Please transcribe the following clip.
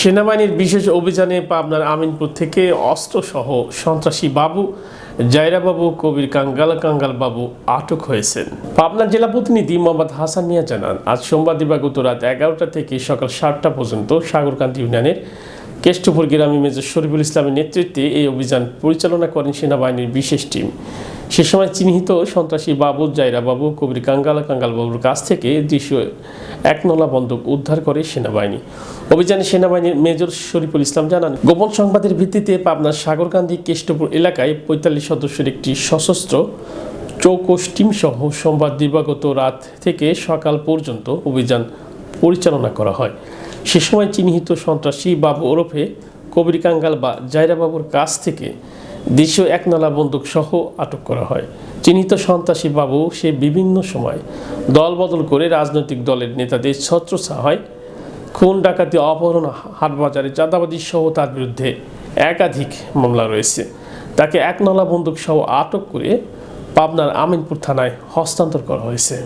সেনাবাহিনীর বিশেষ অভিযানে পাবনার আমিনপুর থেকে অস্ত্রসহ সন্ত্রাসী বাবু জায়রা বাবু কবির কাঙ্গাল কাঙ্গাল বাবু আটক হয়েছেন। পাবনার জেলা প্রতিনিধি মোহাম্মদ হাসান মিয়া জানান, আজ সোমবার দিবাগত রাত এগারোটা থেকে সকাল সাতটা পর্যন্ত সাগরকান্তি ইউনিয়নের কেষ্টপুর গ্রামে মেজর শরীফুল ইসলামের নেতৃত্বে এই অভিযান পরিচালনা করেন সেনাবাহিনীর বিশেষ টিম। সে সময় চিহ্নিত সন্ত্রাসী বাবু জায়রা বাবু, কবির কাঙ্গাল কাঙ্গাল বাবুর কাছ থেকে দৃশ্য এক নলা বন্দুক উদ্ধার করে সেনাবাহিনী। অভিযানে সেনাবাহিনীর মেজর শরীফুল ইসলাম জানান, গোপন সংবাদের ভিত্তিতে পাবনার সাগরকান্দি কেষ্টপুর এলাকায় পঁয়তাল্লিশ সদস্যের একটি সশস্ত্র চৌকস টিম সহ সোমবার দিবাগত রাত থেকে সকাল পর্যন্ত অভিযান পরিচালনা করা হয়। সে সময় চিহ্নিত সন্ত্রাসী বাবু ওরফে কবির কাঙ্গাল বা জায়রা বাবুর কাছ থেকে দেশীয় একনালা বন্দুক সহ আটক করা হয়। চিহ্নিত সন্ত্রাসী বাবু সে বিভিন্ন সময় দল বদল করে রাজনৈতিক দলের নেতাদের ছত্রছা হয়। খুন, ডাকাতি, অপহরণ, হাটবাজারে চাঁদাবাজি সহ তার বিরুদ্ধে একাধিক মামলা রয়েছে। তাকে একনলা বন্দুক সহ আটক করে পাবনার আমিনপুর থানায় হস্তান্তর করা হয়েছে।